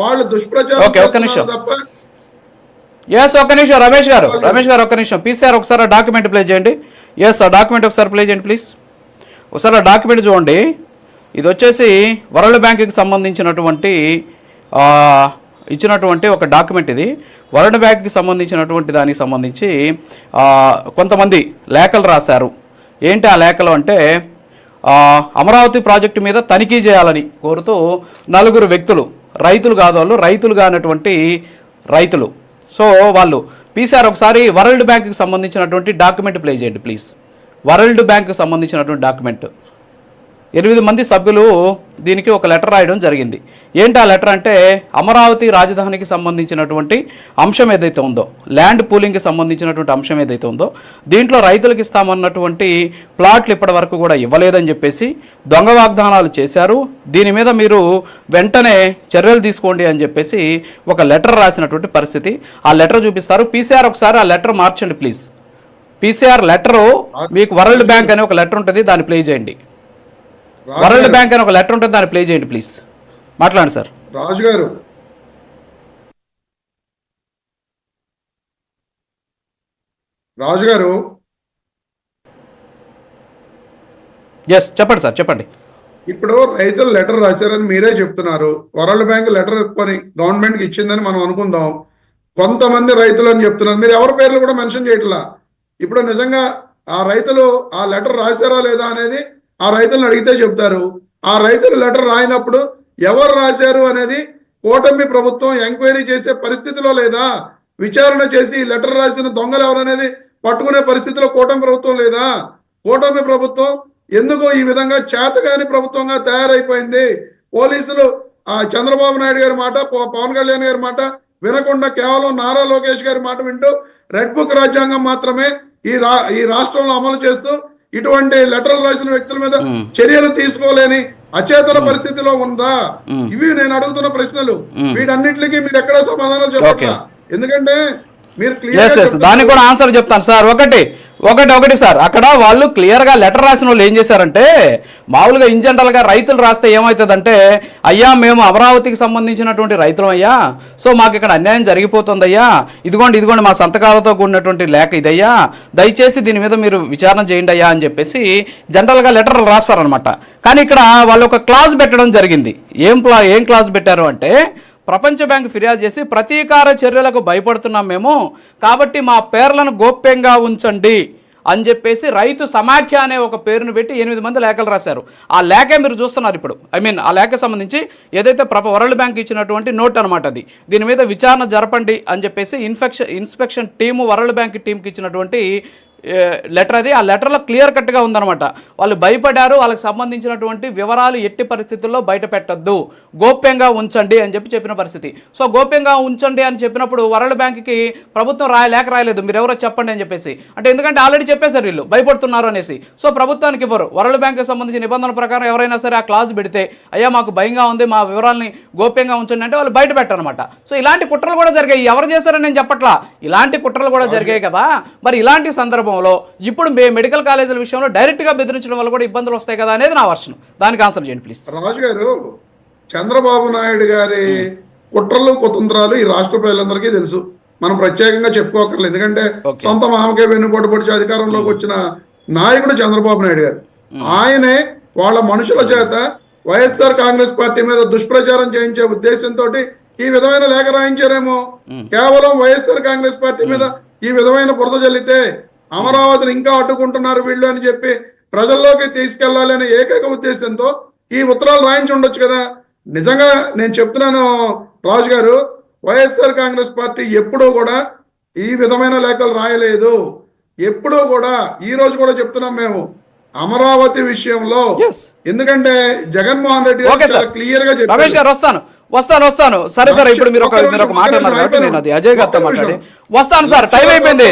వాళ్ళు దుష్ప్రచారం తప్ప ఎస్ ఒక్క నిమిషం. రమేష్ గారు రమేష్ గారు ఒక్క నిమిషం. పీసీఆర్ ఒకసారి డాక్యుమెంట్ ప్లే చేయండి. ఎస్ ఆ డాక్యుమెంట్ ఒకసారి ప్లే చేయండి ప్లీజ్ ఒకసారి ఆ డాక్యుమెంట్ చూడండి. ఇది వచ్చేసి వరల్డ్ బ్యాంకుకి సంబంధించినటువంటి ఇచ్చినటువంటి ఒక డాక్యుమెంట్ ఇది. వరల్డ్ బ్యాంక్కి సంబంధించినటువంటి దానికి సంబంధించి కొంతమంది లేఖలు రాశారు. ఏంటి ఆ లేఖలు అంటే అమరావతి ప్రాజెక్టు మీద తనిఖీ చేయాలని కోరుతూ నలుగురు వ్యక్తులు రైతులు కాదు వాళ్ళు రైతులు కానటువంటి రైతులు. సో వాళ్ళు పీసీఆర్ ఒకసారి వరల్డ్ బ్యాంక్కి సంబంధించినటువంటి డాక్యుమెంట్ ప్లే చేయండి ప్లీజ్ వరల్డ్ బ్యాంక్కి సంబంధించినటువంటి డాక్యుమెంట్. ఎనిమిది మంది సభ్యులు దీనికి ఒక లెటర్ రాయడం జరిగింది. ఏంటి ఆ లెటర్ అంటే అమరావతి రాజధానికి సంబంధించినటువంటి అంశం ఏదైతే ఉందో ల్యాండ్ పూలింగ్కి సంబంధించినటువంటి అంశం ఏదైతే ఉందో దీంట్లో రైతులకు ఇస్తామన్నటువంటి ప్లాట్లు ఇప్పటి వరకు కూడా ఇవ్వలేదని చెప్పేసి దొంగ వాగ్దానాలు చేశారు. దీని మీద మీరు వెంటనే చర్యలు తీసుకోండి అని చెప్పేసి ఒక లెటర్ రాసినటువంటి పరిస్థితి. ఆ లెటర్ చూపిస్తారు. పీసీఆర్ ఒకసారి ఆ లెటర్ మార్చండి ప్లీజ్. పీసీఆర్ లెటరు మీకు వరల్డ్ బ్యాంక్ అనే ఒక లెటర్ ఉంటుంది దాన్ని ప్లే చేయండి. వరల్డ్ బ్యాంక్ అని ఒక లెటర్ ఉంటుంది దాన్ని ప్లే చేయండి ప్లీజ్. మాట్లాడండి సార్. రాజు గారు రాజు గారు ఎస్ చెప్పండి సార్ చెప్పండి. ఇప్పుడు రైతులు లెటర్ రాశారని మీరే చెప్తున్నారు. వరల్డ్ బ్యాంక్ లెటర్ కొని గవర్నమెంట్కి ఇచ్చిందని మనం అనుకుందాం. కొంతమంది రైతులు అని చెప్తున్నారు. మీరు ఎవరి పేర్లు కూడా మెన్షన్ చేయట్లా? ఇప్పుడు నిజంగా ఆ రైతులు ఆ లెటర్ రాశారా లేదా అనేది ఆ రైతులను అడిగితే చెప్తారు. ఆ రైతులు లెటర్ రాయినప్పుడు ఎవరు రాశారు అనేది కూటమి ప్రభుత్వం ఎంక్వైరీ చేసే పరిస్థితిలో లేదా? విచారణ చేసి లెటర్ రాసిన దొంగలు ఎవరనేది పట్టుకునే పరిస్థితిలో కూటమి ప్రభుత్వం లేదా? కూటమి ప్రభుత్వం ఎందుకు ఈ విధంగా చేతగాని ప్రభుత్వంగా తయారైపోయింది. పోలీసులు ఆ చంద్రబాబు నాయుడు గారి మాట పవన్ కళ్యాణ్ గారి మాట వినకుండా కేవలం నారా లోకేష్ గారి మాట వింటూ రెడ్ బుక్ రాజ్యాంగం మాత్రమే ఈ రా ఈ రాష్ట్రంలో అమలు చేస్తూ ఇటువంటి లెటర్లు రాసిన వ్యక్తుల మీద చర్యలు తీసుకోలేని అచేతన పరిస్థితిలో ఉందా? ఇవి నేను అడుగుతున్న ప్రశ్నలు. వీటన్నిటికీ మీరు ఎక్కడ సమాధానాలు చెప్పట్లా? ఎందుకంటే మీరు క్లియర్ దానికి కూడా ఆన్సర్ చెప్తాను సార్. ఒకటి ఒకటి ఒకటి సార్. అక్కడ వాళ్ళు క్లియర్గా లెటర్ రాసిన వాళ్ళు ఏం చేశారంటే మామూలుగా ఇన్ జనరల్గా రైతులు రాస్తే ఏమవుతుందంటే అయ్యా మేము అమరావతికి సంబంధించినటువంటి రైతులం అయ్యా. సో మాకు ఇక్కడ అన్యాయం జరిగిపోతుంది అయ్యా ఇదిగోండి ఇదిగోండి మా సంతకాలతో కూడినటువంటి లేఖ ఇదయ్యా. దయచేసి దీని మీద మీరు విచారణ చేయండి అయ్యా అని చెప్పేసి జనరల్గా లెటర్లు రాస్తారనమాట కానీ ఇక్కడ వాళ్ళు ఒక క్లాజ్ పెట్టడం జరిగింది. ఏం ప్లా ఏం క్లాజ్ పెట్టారు అంటే ప్రపంచ బ్యాంక్ ఫిర్యాదు చేసి ప్రతీకార చర్యలకు భయపడుతున్నాం మేము కాబట్టి మా పేర్లను గోప్యంగా ఉంచండి అని చెప్పేసి రైతు సమాఖ్య అనే ఒక పేరును పెట్టి ఎనిమిది మంది లేఖలు రాశారు. ఆ లేఖ మీరు చూస్తున్నారు ఇప్పుడు. ఐ మీన్ ఆ లేఖ సంబంధించి ఏదైతే ప్రప వరల్డ్ బ్యాంక్ ఇచ్చినటువంటి నోట్ అనమాట అది. దీని మీద విచారణ జరపండి అని చెప్పేసి infection inspection team world bank టీంకి ఇచ్చినటువంటి లెటర్ అది. ఆ లెటర్లో క్లియర్ కట్గా ఉందన్నమాట. వాళ్ళు భయపడ్డారు వాళ్ళకి సంబంధించినటువంటి వివరాలు ఎట్టి పరిస్థితుల్లో బయట పెట్టద్దు. గోప్యంగా ఉంచండి అని చెప్పి చెప్పిన పరిస్థితి. సో గోప్యంగా ఉంచండి అని చెప్పినప్పుడు వరల్డ్ బ్యాంక్కి ప్రభుత్వం రాయ లేఖ రాయలేదు. మీరు ఎవరో చెప్పండి అని చెప్పేసి. అంటే ఎందుకంటే ఆల్రెడీ చెప్పేశారు వీళ్ళు. భయపడుతున్నారు అనేసి. సో ప్రభుత్వానికి ఇవ్వరు. వరల్డ్ బ్యాంక్కి సంబంధించిన నిబంధనల ప్రకారం ఎవరైనా సరే ఆ క్లాజ్ పెడితే అయ్యా మాకు భయంగా ఉంది మా వివరాలని గోప్యంగా ఉంచండి అంటే వాళ్ళు బయట పెట్టారనమాట సో ఇలాంటి కుట్రలు కూడా జరిగాయి. ఎవరు చేశారని నేను చెప్పట్లా. ఇలాంటి కుట్రలు కూడా జరిగాయి కదా. మరి ఇలాంటి సందర్భంలో ఇప్పుడు మే మెడికల్ కాలేజీల విషయంలో డైరెక్ట్గా బెదిరించడం వల్ల కూడా ఇబ్బందులు వస్తాయి కదా అనేది నా వర్షం. దానికి ఆన్సర్ చేయండి ప్లీజ్. రాజు గారు చంద్రబాబు నాయుడు గారి కుట్రలు కుతంత్రాలు ఈ రాష్ట్ర ప్రజలందరికీ తెలుసు. మనం ప్రత్యేకంగా చెప్పుకోకర్లేదు. ఎందుకంటే. సొంత మామకే వెన్నుపోటు పొడిచి అధికారంలోకి వచ్చిన నాయకుడు చంద్రబాబు నాయుడు గారు. ఆయనే వాళ్ళ మనుషుల చేత వైఎస్ఆర్ కాంగ్రెస్ పార్టీ మీద దుష్ప్రచారం చేయించే ఉద్దేశంతో ఈ విధమైన లేఖ రాయించారేమో. కేవలం వైఎస్ఆర్ కాంగ్రెస్ పార్టీ మీద ఈ విధమైన బురద జల్లితే అమరావతిని ఇంకా అడ్డుకుంటున్నారు వీళ్ళు అని చెప్పి ప్రజల్లోకి తీసుకెళ్ళాలి అనే ఏకైక ఉద్దేశంతో ఈ ఉత్తరాలు రాయించి ఉండొచ్చు కదా. నిజంగా నేను చెప్తున్నాను రాజు గారు వైఎస్ఆర్ కాంగ్రెస్ పార్టీ ఎప్పుడూ కూడా ఈ విధమైన లేఖలు రాయలేదు. ఎప్పుడూ కూడా ఈ రోజు కూడా చెప్తున్నాం మేము అమరావతి విషయంలో. ఎందుకంటే జగన్మోహన్ రెడ్డి చాలా క్లియర్గా చెప్పారు వస్తాను. వస్తాను వస్తాను. సరే సరే ఇప్పుడు మీరు ఒక మీరు ఒక నిమిషం, మాట ఒక్క అన్నారు కాబట్టి నేను అది అజయ్ గారితో మాట్లాడి. వస్తాను సార్ టైం అయిపోయింది.